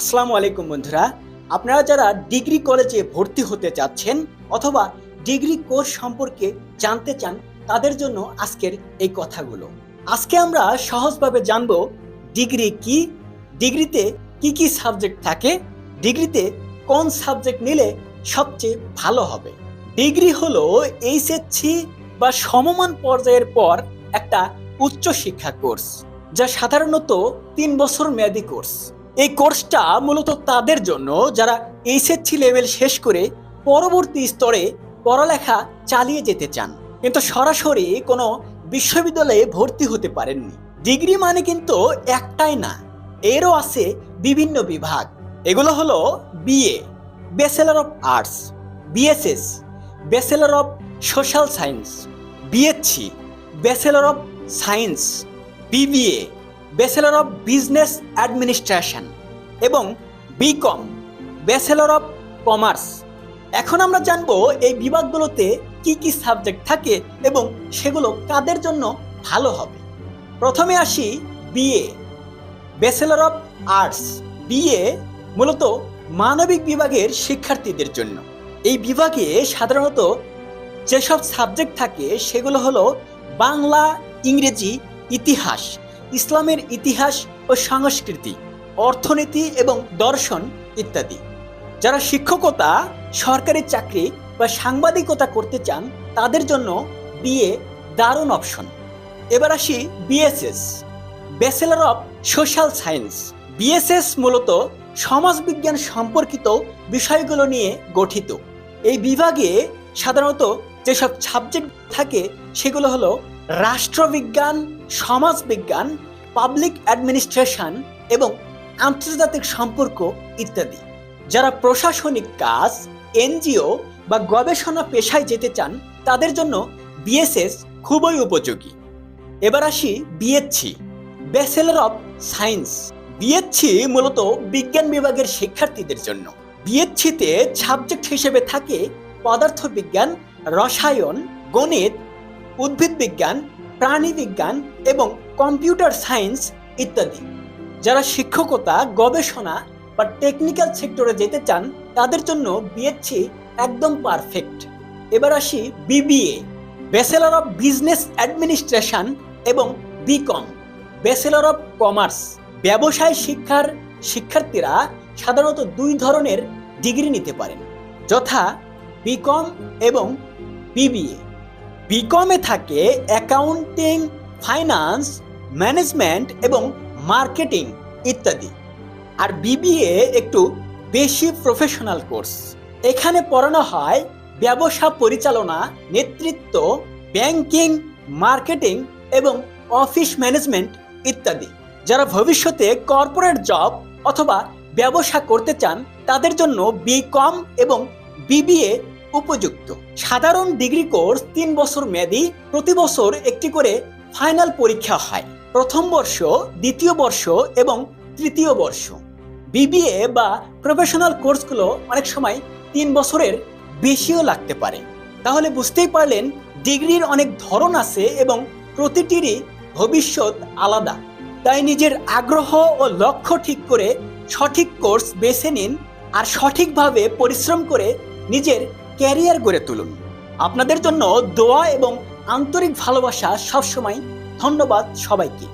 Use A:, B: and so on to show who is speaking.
A: আসসালামু আলাইকুম বন্ধুরা। আপনারা যারা ডিগ্রি কলেজে ভর্তি হতে চাচ্ছেন অথবা ডিগ্রি কোর্স সম্পর্কে জানতে চান, তাদের জন্য আজকের এই কথাগুলো। আজকে আমরা সহজভাবে জানব ডিগ্রি কি, ডিগ্রিতে কি কি সাবজেক্ট থাকে, ডিগ্রিতে কোন সাবজেক্ট নিলে সবচেয়ে ভালো হবে। ডিগ্রি হলো এইচএসসি বা সমমান পর্যায়ের পর একটা উচ্চ শিক্ষা কোর্স, যা সাধারণত তিন বছর মেয়াদী কোর্স। এই কোর্সটা মূলত তাদের জন্য যারা এইচএসসি লেভেল শেষ করে পরবর্তী স্তরে পড়ালেখা চালিয়ে যেতে চান। কিন্তু সরাসরি কোনো বিশ্ববিদ্যালয়ে ভর্তি হতে পারেননি। ডিগ্রি মানে কিন্তু একটাই না, এরও আছে বিভিন্ন বিভাগ। এগুলো হলো BA, bachelor of arts, BSS, bachelor of social science, BSc, bachelor of science, BBA. Bachelor of business administration এবং বিকম ব্যাচেলার অফ কমার্স এখন আমরা জানব এই বিভাগগুলোতে কি কি সাবজেক্ট থাকে এবং সেগুলো কাদের জন্য ভালো হবে। প্রথমে আসি BA bachelor of arts BA মূলত মানবিক বিভাগের শিক্ষার্থীদের জন্য। এই বিভাগে সাধারণত যেসব সাবজেক্ট থাকে সেগুলো হলো বাংলা, ইংরেজি, ইতিহাস ইসলামের ইতিহাস ও সংস্কৃতি, অর্থনীতি এবং দর্শন ইত্যাদি। যারা শিক্ষকতা, সরকারি চাকরি বা সাংবাদিকতা করতে চান, তাদের জন্য বিএ দারুণ অপশন। এবার আসি BSS bachelor of social science BSS মূলত সমাজবিজ্ঞান সম্পর্কিত বিষয়গুলো নিয়ে গঠিত। এই বিভাগে সাধারণত যেসব সাবজেক্ট থাকে, সেগুলো হলো রাষ্ট্রবিজ্ঞান, সমাজবিজ্ঞান পাবলিক অ্যাডমিনিস্ট্রেশন এবং আন্তর্জাতিক সম্পর্ক ইত্যাদি। যারা প্রশাসনিক কাজ, এনজিও বা গবেষণা পেশায় যেতে চান, তাদের জন্য বিএসএস খুবই উপযোগী। এবার আসি BSc bachelor of science BSc মূলত বিজ্ঞান বিভাগের শিক্ষার্থীদের জন্য। বিএসসিতে সাবজেক্ট হিসেবে থাকে পদার্থবিজ্ঞান রসায়ন, গণিত, উদ্ভিদ বিজ্ঞান, প্রাণী বিজ্ঞান এবং কম্পিউটার সায়েন্স ইত্যাদি। যারা শিক্ষকতা, গবেষণা বা টেকনিক্যাল সেক্টরে যেতে চান, তাদের জন্য বিএসসি একদম পারফেক্ট। এবার আসি BBA bachelor of business administration এবং বিকম ব্যাচেলার অফ কমার্স ব্যবসায় শিক্ষার শিক্ষার্থীরা সাধারণত দুই ধরনের ডিগ্রি নিতে পারেন, যথা বিকম এবং বিবিএ। বিকমে থাকে অ্যাকাউন্টিং, ফাইন্যান্স, ম্যানেজমেন্ট এবং মার্কেটিং ইত্যাদি। আর বিবিএ একটু বেশি প্রফেশনাল কোর্স। এখানে পড়ানো হয় ব্যবসা পরিচালনা, নেতৃত্ব, ব্যাংকিং, মার্কেটিং এবং অফিস ম্যানেজমেন্ট ইত্যাদি। যারা ভবিষ্যতে কর্পোরেট জব অথবা ব্যবসা করতে চান, তাদের জন্য বিকম এবং বিবিএ উপযুক্ত। সাধারণ ডিগ্রি কোর্স তিন বছর মেয়াদী, প্রতি বছর একটি করে ফাইনাল পরীক্ষা হয়। প্রথম বর্ষ, দ্বিতীয় বর্ষ এবং তৃতীয় বর্ষ। বিবিএ বা প্রফেশনাল কোর্সগুলো অনেক সময় তিন বছরের বেশিও লাগতে পারে। তাহলে বুঝতেই পারলেন, ডিগ্রির অনেক ধরন আছে এবং প্রতিটিরই ভবিষ্যৎ আলাদা। তাই নিজের আগ্রহ ও লক্ষ্য ঠিক করে সঠিক কোর্স বেছে নিন আর সঠিকভাবে পরিশ্রম করে নিজের ক্যারিয়ার গড়ে তুলুন। আপনাদের জন্য দোয়া এবং আন্তরিক ভালোবাসা সবসময়। ধন্যবাদ সবাইকে।